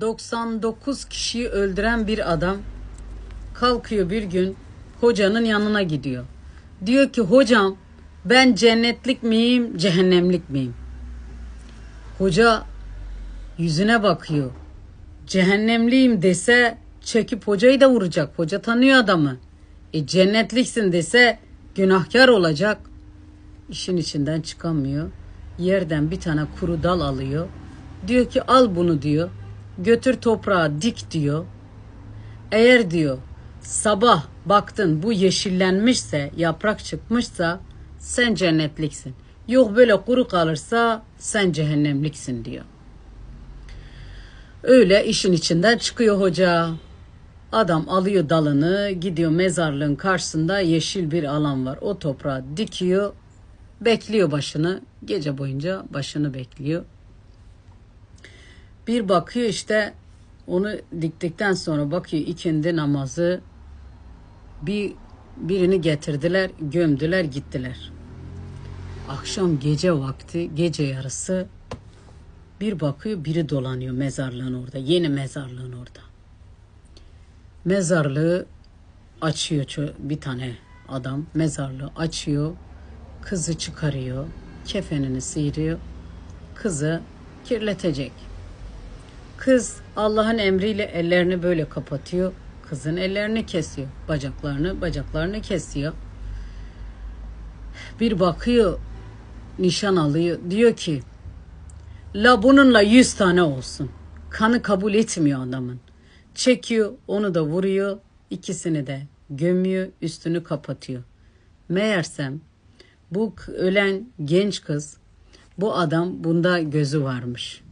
99 kişiyi öldüren bir adam kalkıyor bir gün hocanın yanına gidiyor. Diyor ki hocam ben cennetlik miyim, cehennemlik miyim? Hoca yüzüne bakıyor. Cehennemliyim dese çekip hocayı da vuracak. Hoca tanıyor adamı. E cennetliksin dese günahkar olacak. İşin içinden çıkamıyor. Yerden bir tane kuru dal alıyor. Diyor ki al bunu diyor. Götür toprağa dik diyor. Eğer diyor sabah baktın bu yeşillenmişse, yaprak çıkmışsa sen cennetliksin. Yok böyle kuru kalırsa sen cehennemliksin diyor. Öyle işin içinden çıkıyor hoca. Adam alıyor dalını, gidiyor mezarlığın karşısında yeşil bir alan var. O toprağa dikiyor, bekliyor başını. Gece boyunca başını bekliyor. Bir bakıyor işte onu diktikten sonra bakıyor ikindi namazı bir birini getirdiler, gömdüler, gittiler. Akşam gece vakti, gece yarısı bir bakıyor biri dolanıyor mezarlığın orada. Yeni mezarlığın orada. Mezarlığı açıyor bir tane adam. Mezarlığı açıyor. Kızı çıkarıyor. Kefenini sıyırıyor. Kızı kirletecek. Kız Allah'ın emriyle ellerini böyle kapatıyor. Kızın ellerini kesiyor. Bacaklarını, bacaklarını kesiyor. Bir bakıyor nişan alıyor. Diyor ki La bununla yüz tane olsun. Kanı kabul etmiyor adamın. Çekiyor, onu da vuruyor, ikisini de gömüyor, üstünü kapatıyor. Meğersem bu ölen genç kız, bu adam bunda gözü varmış.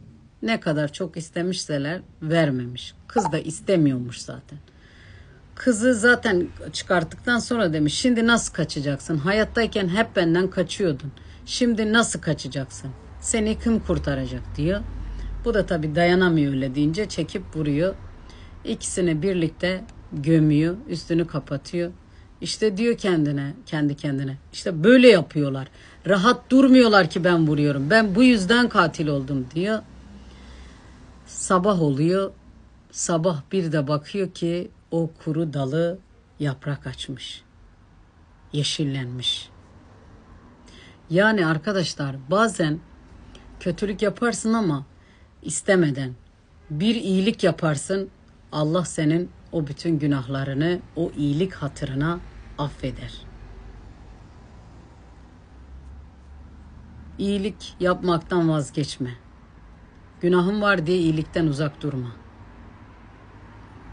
Ne kadar çok istemişseler vermemiş. Kız da istemiyormuş zaten. Kızı zaten çıkarttıktan sonra demiş şimdi nasıl kaçacaksın? Hayattayken hep benden kaçıyordun. Şimdi nasıl kaçacaksın? Seni kim kurtaracak diyor. Bu da tabii dayanamıyor öyle deyince çekip vuruyor. İkisini birlikte gömüyor, üstünü kapatıyor. İşte diyor kendine, kendi kendine. İşte böyle yapıyorlar. Rahat durmuyorlar ki ben vuruyorum. Ben bu yüzden katil oldum diyor. Sabah oluyor. Sabah bir de bakıyor ki o kuru dalı yaprak açmış. Yeşillenmiş. Yani arkadaşlar bazen kötülük yaparsın ama istemeden bir iyilik yaparsın Allah senin o bütün günahlarını o iyilik hatırına affeder. İyilik yapmaktan vazgeçme. Günahın var diye iyilikten uzak durma.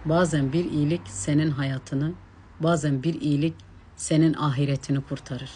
Bazen bir iyilik senin hayatını, bazen bir iyilik senin ahiretini kurtarır.